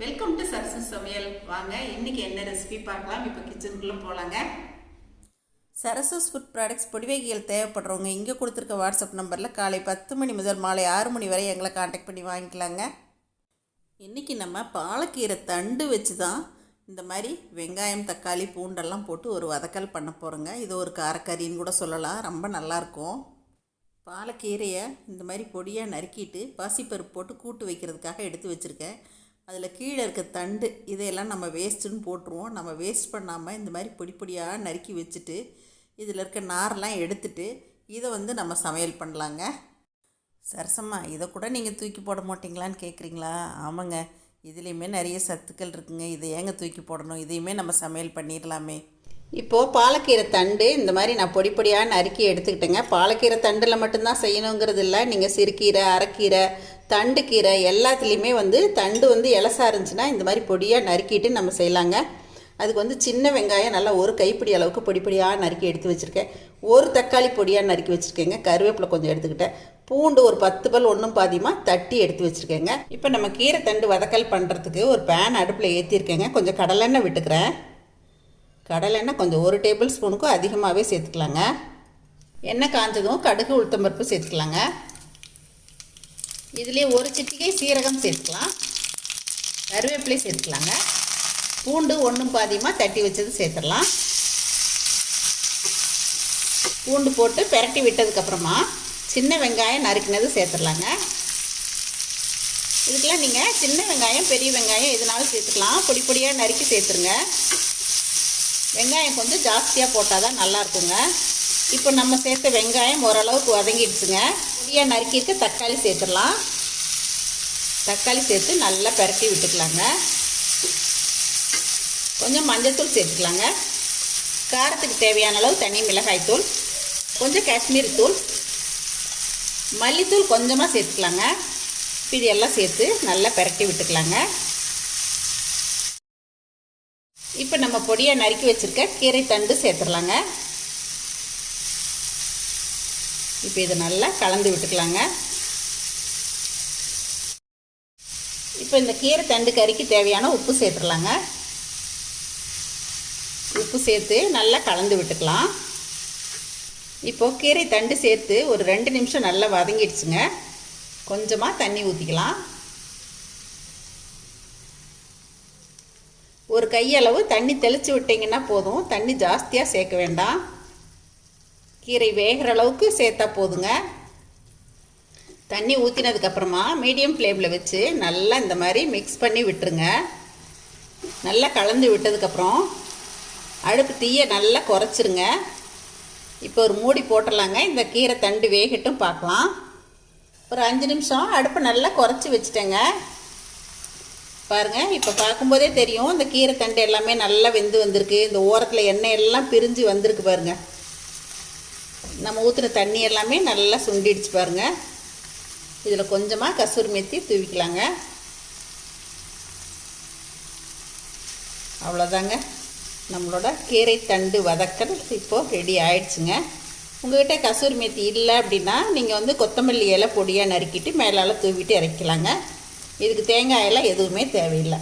Welcome to Sarasu சமையல். வாங்க இன்னைக்கு என்ன ரெசிபி பார்க்கலாம். இப்போ கிச்சனுக்குள்ளே போகலாங்க சரசஸ் ஃபுட் ப்ராடக்ட்ஸ் பொடிவகைகள் தேவைப்படுறவங்க இங்கே கொடுத்துருக்க வாட்ஸ்அப் நம்பரில் காலை பத்து மணி முதல் மாலை ஆறு மணி வரை எங்களை காண்டாக்ட் பண்ணி வாங்கிக்கலாங்க. இன்றைக்கி நம்ம பாலக்கீரை தண்டு வச்சு தான் இந்த மாதிரி வெங்காயம் தக்காளி பூண்டெல்லாம் போட்டு ஒரு வதக்கல் பண்ண போகிறோங்க இது ஒரு காரக்கறின்னு கூட சொல்லலாம். ரொம்ப நல்லாயிருக்கும். பாலக்கீரையை இந்த மாதிரி பொடியாக நறுக்கிட்டு பாசிப்பருப்பு போட்டு கூட்டு வைக்கிறதுக்காக எடுத்து வச்சுருக்கேன். அதில் கீழே இருக்க தண்டு இதையெல்லாம் நம்ம வேஸ்ட்டுன்னு போட்டுருவோம். நம்ம வேஸ்ட் பண்ணாமல் இந்த மாதிரி பொடி பொடியாக நறுக்கி வச்சுட்டு இதில் இருக்க நாரெல்லாம் எடுத்துட்டு இதை வந்து நம்ம சமையல் பண்ணலாங்க. சரசம்மா இதை கூட நீங்கள் தூக்கி போட மாட்டிங்களான்னு கேட்குறீங்களா ஆமாங்க. இதுலேயுமே நிறைய சத்துக்கள் இருக்குங்க. இதை ஏங்க தூக்கி போடணும்? இதையுமே நம்ம சமையல் பண்ணிடலாமே இப்போது பாலக்கீரை தண்டு இந்த மாதிரி நான் பொடி பொடியாக நறுக்கி எடுத்துக்கிட்டேங்க. பாலக்கீரை தண்டில் மட்டும்தான் செய்யணுங்கிறது இல்லை. நீங்கள் சிறுகீரை அரைக்கீரை தண்டு கீரை எல்லாத்துலேயுமே வந்து தண்டு வந்து இலசா இருந்துச்சுன்னா இந்த மாதிரி பொடியாக நறுக்கிட்டு நம்ம செய்யலாங்க. அதுக்கு வந்து சின்ன வெங்காயம் நல்லா ஒரு கைப்பிடி அளவுக்கு பொடி பொடியாக நறுக்கி எடுத்து வச்சுருக்கேன். ஒரு தக்காளி பொடியாக நறுக்கி வச்சுருக்கேங்க. கருவேப்பிலை கொஞ்சம் எடுத்துக்கிட்டேன். பூண்டு ஒரு பத்து பல் ஒன்றும் பாதியமாக தட்டி எடுத்து வச்சுருக்கேங்க. இப்போ நம்ம கீரை தண்டு வதக்கல் பண்ணுறதுக்கு ஒரு பேன் அடுப்பில் ஏற்றிருக்கேங்க கொஞ்சம் கடலெண்ணெய் விட்டுக்கிறேன். கடலெண்ணெய் கொஞ்சம் ஒரு டேபிள் ஸ்பூனுக்கும் அதிகமாகவே சேர்த்துக்கலாங்க. எண்ணெய் காஞ்சதும் கடுகு உளுத்தம்பருப்பு சேர்த்துக்கலாங்க. இதுலேயே ஒரு சிட்டிகை சீரகம் சேர்த்துக்கலாம். கருவேப்பிலை சேர்த்துக்கலாங்க. பூண்டு ஒன்றும் பாதியமாக தட்டி வச்சது சேர்த்துடலாம். பூண்டு போட்டு பெரட்டி விட்டதுக்கப்புறமா சின்ன வெங்காயம் நறுக்கினது சேர்த்துடலாங்க. இதுக்கெல்லாம் நீங்கள் சின்ன வெங்காயம் பெரிய வெங்காயம் எதுனாலும் சேர்த்துக்கலாம். பொடி பொடியாக நறுக்கி சேர்த்துருங்க. வெங்காயம் கொஞ்சம் ஜாஸ்தியாக போட்டால் தான் நல்லாயிருக்குங்க இப்போ நம்ம சேர்த்த வெங்காயம் ஓரளவுக்கு வதங்கிடுச்சுங்க. பொடியாக நறுக்கியிருக்க தக்காளி சேர்த்துடலாம். தக்காளி சேர்த்து நல்லா பரட்டி விட்டுக்கலாங்க. கொஞ்சம் மஞ்சத்தூள் சேர்த்துக்கலாங்க. காரத்துக்கு தேவையான அளவு தனி மிளகாய் தூள் கொஞ்சம் காஷ்மீரி தூள் மல்லித்தூள் கொஞ்சமாக சேர்த்துக்கலாங்க. இது எல்லாம் சேர்த்து நல்லா பரட்டி விட்டுக்கலாங்க. இப்போ நம்ம பொடியாக நறுக்கி வச்சுருக்க கீரை தண்டு சேர்த்துடலாங்க. இப்போ இதை நல்லா கலந்து விட்டுக்கலாங்க. இப்போ இந்த கீரை தண்டு கறிக்கு தேவையான உப்பு சேர்த்துடலாங்க. உப்பு சேர்த்து நல்லா கலந்து விட்டுக்கலாம். இப்போது கீரை தண்டு சேர்த்து ஒரு ரெண்டு நிமிஷம் நல்லா வதங்கிடுச்சுங்க. கொஞ்சமாக தண்ணி ஊற்றிக்கலாம் ஒரு கையளவு தண்ணி தெளித்து விட்டிங்கன்னா போதும். தண்ணி ஜாஸ்தியாக சேர்க்க வேண்டாம். கீரை வேகிற அளவுக்கு சேர்த்தா போதுங்க. தண்ணி ஊற்றினதுக்கப்புறமா மீடியம் ஃப்ளேமில் வச்சு நல்லா இந்த மாதிரி மிக்ஸ் பண்ணி விட்டுருங்க. நல்லா கலந்து விட்டதுக்கப்புறம் அடுப்பு தீயை நல்லா குறைச்சிருங்க. இப்போ ஒரு மூடி போட்டுடலாங்க. இந்த கீரை தண்டு வேகட்டும் பார்க்கலாம். ஒரு அஞ்சு நிமிஷம் அடுப்பை நல்லா குறைச்சி வச்சுட்டேங்க. பாருங்கள் இப்போ பார்க்கும்போதே தெரியும். இந்த கீரை தண்டு எல்லாமே நல்லா வெந்து வந்திருக்கு. இந்த ஓரத்தில் எண்ணெய் எல்லாம் பிரிஞ்சு வந்திருக்கு பாருங்கள் நம்ம ஊற்றுன தண்ணி எல்லாமே நல்லா சுண்டிடுச்சு பாருங்க. இதில் கொஞ்சமாக கசூரி மெத்தி தூவிக்கலாங்க. அவ்வளோதாங்க நம்மளோட கீரை தண்டு வதக்கல் இப்போது ரெடி ஆயிடுச்சுங்க. உங்கள்கிட்ட கசூரி மெத்தி இல்லை அப்படின்னா நீங்கள் வந்து கொத்தமல்லி இலை பொடியாக நறுக்கிட்டு மேலால் தூவிட்டு இறக்கலாங்க. இதுக்கு தேங்காயெல்லாம் எதுவுமே தேவையில்லை.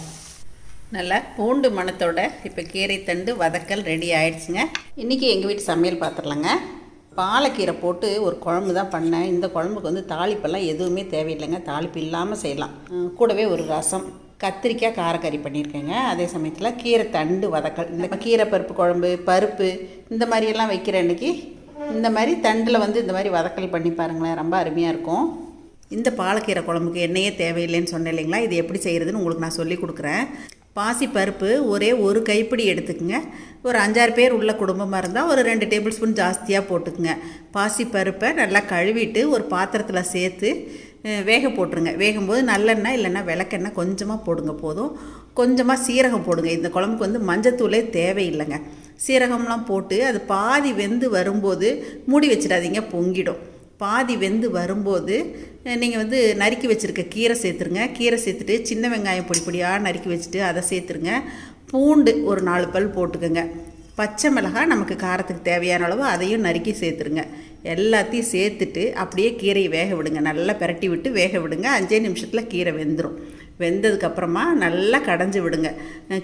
நல்லா பூண்டு மணத்தோட இப்போ கீரை தண்டு வதக்கல் ரெடி ஆயிடுச்சுங்க. இன்றைக்கி எங்கள் வீட்டு சமையல் பார்த்துடலாங்க பாலக்கீரை போட்டு ஒரு குழம்பு தான் பண்ணேன். இந்த குழம்புக்கு வந்து தாளிப்பெல்லாம் எதுவுமே தேவையில்லைங்க. தாளிப்பு இல்லாமல் செய்யலாம். கூடவே ஒரு ரசம். கத்திரிக்காய் காரக்கறி பண்ணியிருக்கேங்க. அதே சமயத்தில் கீரை தண்டு வதக்கல். இந்த கீரை பருப்பு குழம்பு பருப்பு இந்த மாதிரியெல்லாம் வைக்கிற அன்றைக்கி இந்த மாதிரி தண்டில் வந்து இந்த மாதிரி வதக்கல் பண்ணி பாருங்களேன். ரொம்ப அருமையாக இருக்கும். இந்த பாலக்கீரை குழம்புக்கு எண்ணெயே தேவையில்லைன்னு சொன்னேன் இல்லைங்களா? இது எப்படி செய்கிறதுன்னு உங்களுக்கு நான் சொல்லி கொடுக்குறேன். பாசி பருப்பு ஒரே ஒரு கைப்பிடி எடுத்துக்கங்க. ஒரு அஞ்சாறு பேர் உள்ள குடும்பமாக இருந்தால் ஒரு ரெண்டு டேபிள் ஸ்பூன் ஜாஸ்தியாக போட்டுக்குங்க. பாசி பருப்பை நல்லா கழுவிட்டு ஒரு பாத்திரத்தில் சேர்த்து வேக போட்டுருங்க. வேகும்போது நல்லெண்ணெய் இல்லைன்னா விளக்கெண்ணெய் கொஞ்சமாக போடுங்க போதும். கொஞ்சமாக சீரகம் போடுங்க. இந்த குழம்புக்கு வந்து மஞ்சத்தூளே தேவையில்லைங்க. சீரகம்லாம் போட்டு அது பாதி வெந்து வரும்போது மூடி வச்சிடாதீங்க பொங்கிடும். பாதி வெந்து வரும்போது நீங்கள் வந்து நறுக்கி வச்சுருக்க கீரை சேர்த்துருங்க. கீரை சேர்த்துட்டு சின்ன வெங்காயம் பொடி பொடியாக நறுக்கி வச்சுட்டு அதை சேர்த்துருங்க. பூண்டு ஒரு நாலு பல் போட்டுக்கோங்க. பச்சை மிளகாய் நமக்கு காரத்துக்கு தேவையான அளவு அதையும் நறுக்கி சேர்த்துருங்க. எல்லாத்தையும் சேர்த்துட்டு அப்படியே கீரையை வேக விடுங்க. நல்லா பிரட்டி விட்டு வேக விடுங்க. அஞ்சே நிமிஷத்தில் கீரை வெந்துடும் வெந்ததுக்கப்புறமா நல்லா கடைஞ்சி விடுங்க.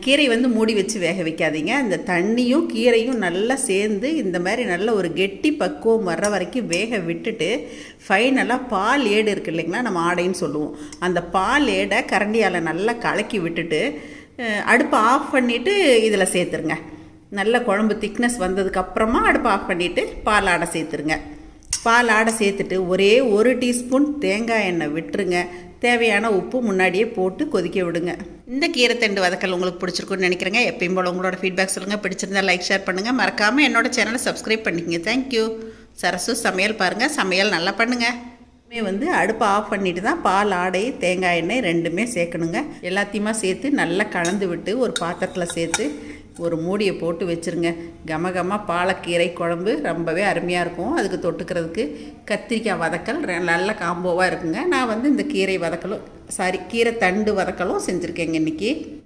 கீரை வந்து மூடி வச்சு வேக வைக்காதீங்க. இந்த தண்ணியும் கீரையும் நல்லா சேர்ந்து இந்த மாதிரி நல்ல ஒரு கெட்டி பக்குவம் வர்ற வரைக்கும் வேக விட்டுட்டு ஃபைனலாக பால் ஏடு இருக்கு இல்லைங்களா? நம்ம ஆடைன்னு சொல்லுவோம். அந்த பால் ஏடை கரண்டியால் நல்லா கலக்கி விட்டுட்டு அடுப்பை ஆஃப் பண்ணிவிட்டு இதில் சேர்த்துருங்க. நல்ல குழம்பு திக்னஸ் வந்ததுக்கப்புறமா அடுப்பை ஆஃப் பண்ணிவிட்டு பால் ஆடை சேர்த்துருங்க. பால் ஆடை சேர்த்துட்டு ஒரே ஒரு டீஸ்பூன் தேங்காய் எண்ணெய் விட்டுருங்க. தேவையான உப்பு முன்னாடியே போட்டு கொதிக்க விடுங்க. இந்த கீரைத்தண்டு வதக்கல் உங்களுக்கு பிடிச்சிருக்குன்னு நினைக்கிறேங்க. எப்பயும் போல் உங்களோட ஃபீட்பேக் சொல்லுங்கள் பிடிச்சிருந்தா லைக் ஷேர் பண்ணுங்கள் மறக்காமல் என்னோட சேனலை சப்ஸ்கிரைப் பண்ணிக்கங்க. தேங்க்யூ சரசு சமையல் பாருங்கள் சமையல் நல்லா பண்ணுங்கள் எல்லாமே வந்து அடுப்பை ஆஃப் பண்ணிட்டு தான் பால் ஆடை தேங்காய் எண்ணெய் ரெண்டுமே சேர்க்கணுங்க. எல்லாத்தையுமா சேர்த்து நல்லா கலந்து விட்டு ஒரு பாத்திரத்தில் சேர்த்து ஒரு மூடியை போட்டு வச்சுருங்க. கம பாலக்கீரை குழம்பு ரொம்பவே அருமையாக இருக்கும். அதுக்கு தொட்டுக்கிறதுக்கு கத்திரிக்காய் வதக்கல் நல்ல காம்போவாக இருக்குங்க. நான் வந்து இந்த கீரை வதக்கலும் சாரி கீரை தண்டு வதக்கலும் செஞ்சுருக்கேங்க இன்றைக்கி